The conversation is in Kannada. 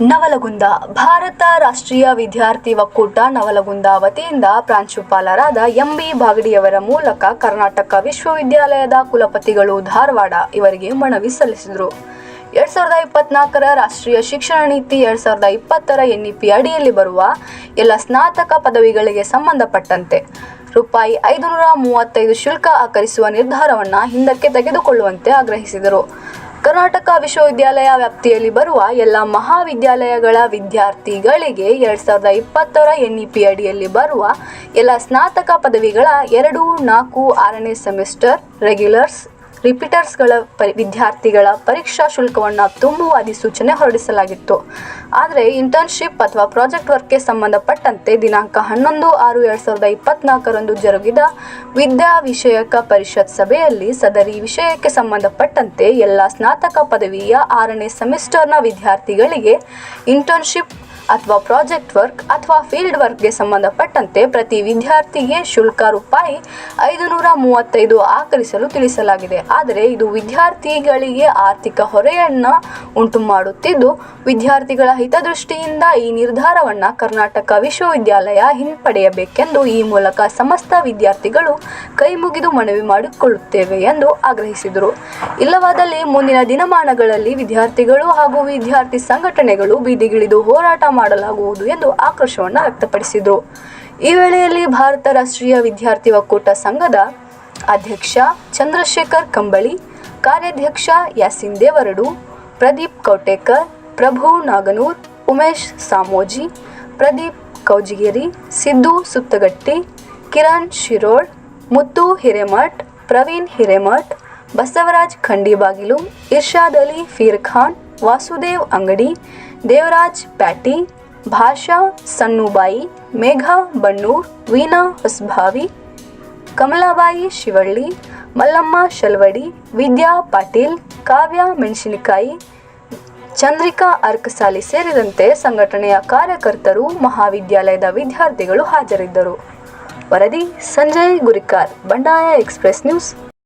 ನವಲಗುಂದ. ಭಾರತ ರಾಷ್ಟ್ರೀಯ ವಿದ್ಯಾರ್ಥಿ ಒಕ್ಕೂಟ ನವಲಗುಂದ ವತಿಯಿಂದ ಪ್ರಾಂಶುಪಾಲರಾದ ಎಂಬಿ ಬಾಗಡಿಯವರ ಮೂಲಕ ಕರ್ನಾಟಕ ವಿಶ್ವವಿದ್ಯಾಲಯದ ಕುಲಪತಿಗಳು ಧಾರವಾಡ ಇವರಿಗೆ ಮನವಿ ಸಲ್ಲಿಸಿದರು. ಎರಡ್ ಸಾವಿರದ ಇಪ್ಪತ್ನಾಲ್ಕರ ರಾಷ್ಟ್ರೀಯ ಶಿಕ್ಷಣ ನೀತಿ ಎರಡ್ ಸಾವಿರದ ಇಪ್ಪತ್ತರ ಎನ್ಇಪಿ ಅಡಿಯಲ್ಲಿ ಬರುವ ಎಲ್ಲ ಸ್ನಾತಕ ಪದವಿಗಳಿಗೆ ಸಂಬಂಧಪಟ್ಟಂತೆ ರೂಪಾಯಿ ಐದುನೂರ ಮೂವತ್ತೈದು ಶುಲ್ಕ ಆಕರಿಸುವ ನಿರ್ಧಾರವನ್ನು ಹಿಂದಕ್ಕೆ ತೆಗೆದುಕೊಳ್ಳುವಂತೆ ಆಗ್ರಹಿಸಿದರು. ಕರ್ನಾಟಕ ವಿಶ್ವವಿದ್ಯಾಲಯ ವ್ಯಾಪ್ತಿಯಲ್ಲಿ ಬರುವ ಎಲ್ಲ ಮಹಾವಿದ್ಯಾಲಯಗಳ ವಿದ್ಯಾರ್ಥಿಗಳಿಗೆ ಎರಡ್ ಸಾವಿರದ ಇಪ್ಪತ್ತರ ಎನ್ಇಪಿ ಅಡಿಯಲ್ಲಿ ಬರುವ ಎಲ್ಲ ಸ್ನಾತಕ ಪದವಿಗಳ ಎರಡು, ನಾಲ್ಕು, ಆರನೇ ಸೆಮಿಸ್ಟರ್ ರೆಗ್ಯುಲರ್ಸ್ ರಿಪೀಟರ್ಸ್ಗಳ ಪರಿ, ವಿದ್ಯಾರ್ಥಿಗಳ ಪರೀಕ್ಷಾ ಶುಲ್ಕವನ್ನು ತುಂಬುವ ಅಧಿಸೂಚನೆ ಹೊರಡಿಸಲಾಗಿತ್ತು. ಆದರೆ ಇಂಟರ್ನ್ಶಿಪ್ ಅಥವಾ ಪ್ರಾಜೆಕ್ಟ್ ವರ್ಕ್ಗೆ ಸಂಬಂಧಪಟ್ಟಂತೆ ದಿನಾಂಕ ಹನ್ನೊಂದು ಆರು ಎರಡು ಸಾವಿರದ ಇಪ್ಪತ್ನಾಲ್ಕರಂದು ಜರುಗಿದ ವಿದ್ಯಾ ವಿಷಯಕ ಪರಿಷತ್ ಸಭೆಯಲ್ಲಿ ಸದರಿ ವಿಷಯಕ್ಕೆ ಸಂಬಂಧಪಟ್ಟಂತೆ ಎಲ್ಲ ಸ್ನಾತಕ ಪದವಿಯ ಆರನೇ ಸೆಮಿಸ್ಟರ್ನ ವಿದ್ಯಾರ್ಥಿಗಳಿಗೆ ಇಂಟರ್ನ್ಶಿಪ್ ಅಥವಾ ಪ್ರಾಜೆಕ್ಟ್ ವರ್ಕ್ ಅಥವಾ ಫೀಲ್ಡ್ ವರ್ಕ್ಗೆ ಸಂಬಂಧಪಟ್ಟಂತೆ ಪ್ರತಿ ವಿದ್ಯಾರ್ಥಿಗೆ ಶುಲ್ಕ ರೂಪಾಯಿ ಐದು ನೂರ ಮೂವತ್ತೈದು ಆಕರಿಸಲು ತಿಳಿಸಲಾಗಿದೆ. ಆದರೆ ಇದು ವಿದ್ಯಾರ್ಥಿಗಳಿಗೆ ಆರ್ಥಿಕ ಹೊರೆಯನ್ನು ಉಂಟು ಮಾಡುತ್ತಿದ್ದು, ವಿದ್ಯಾರ್ಥಿಗಳ ಹಿತದೃಷ್ಟಿಯಿಂದ ಈ ನಿರ್ಧಾರವನ್ನು ಕರ್ನಾಟಕ ವಿಶ್ವವಿದ್ಯಾಲಯ ಹಿಂಪಡೆಯಬೇಕೆಂದು ಈ ಮೂಲಕ ಸಮಸ್ತ ವಿದ್ಯಾರ್ಥಿಗಳು ಕೈ ಮುಗಿದು ಮನವಿ ಮಾಡಿಕೊಳ್ಳುತ್ತೇವೆ ಎಂದು ಆಗ್ರಹಿಸಿದರು. ಇಲ್ಲವಾದಲ್ಲಿ ಮುಂದಿನ ದಿನಮಾನಗಳಲ್ಲಿ ವಿದ್ಯಾರ್ಥಿಗಳು ಹಾಗೂ ವಿದ್ಯಾರ್ಥಿ ಸಂಘಟನೆಗಳು ಬೀದಿಗಿಳಿದು ಹೋರಾಟ ಮಾಡಲಾಗುವುದು ಎಂದು ಆಕ್ರೋಶವನ್ನು ವ್ಯಕ್ತಪಡಿಸಿದರು. ಈ ವೇಳೆಯಲ್ಲಿ ಭಾರತ ರಾಷ್ಟ್ರೀಯ ವಿದ್ಯಾರ್ಥಿ ಒಕ್ಕೂಟ ಸಂಘದ ಅಧ್ಯಕ್ಷ ಚಂದ್ರಶೇಖರ್ ಕಂಬಳಿ, ಕಾರ್ಯಾಧ್ಯಕ್ಷ ಯಾಸಿನ್ ದೇವರಡು, ಪ್ರದೀಪ್ ಕೌಟೇಕರ್, ಪ್ರಭು ನಾಗನೂರ್, ಉಮೇಶ್ ಸಾಮೋಜಿ, ಪ್ರದೀಪ್ ಕೌಜಿಗೇರಿ, ಸಿದ್ದು ಸುತ್ತಗಟ್ಟಿ, ಕಿರಣ್ ಶಿರೋಳ್ ಮುತ್ತು ಹಿರೇಮಠ್, ಪ್ರವೀಣ್ ಹಿರೇಮಠ್, ಬಸವರಾಜ್ ಖಂಡಿಬಾಗಿಲು, ಇರ್ಷಾದ್ ಅಲಿ ಫೀರ್ ಖಾನ್, ವಾಸುದೇವ್ ಅಂಗಡಿ ದೇವರಾಜ್ ಪ್ಯಾಟಿ, ಭಾಷಾ ಸಣ್ಣುಬಾಯಿ, ಮೇಘಾ ಬಣ್ಣೂರ್, ವೀಣಾ ಹೊಸಭಾವಿ, ಕಮಲಾಬಾಯಿ ಶಿವಳ್ಳಿ, ಮಲ್ಲಮ್ಮ ಶಲ್ವಡಿ, ವಿದ್ಯಾ ಪಾಟೀಲ್, ಕಾವ್ಯ ಮೆಣಸಿನಕಾಯಿ, ಚಂದ್ರಿಕಾ ಅರ್ಕಸಾಲಿ ಸೇರಿದಂತೆ ಸಂಘಟನೆಯ ಕಾರ್ಯಕರ್ತರು, ಮಹಾವಿದ್ಯಾಲಯದ ವಿದ್ಯಾರ್ಥಿಗಳು ಹಾಜರಿದ್ದರು. ವರದಿ ಸಂಜಯ್ ಗುರಿಕಾರ್, ಬಂಡಾಯ ಎಕ್ಸ್ಪ್ರೆಸ್ ನ್ಯೂಸ್.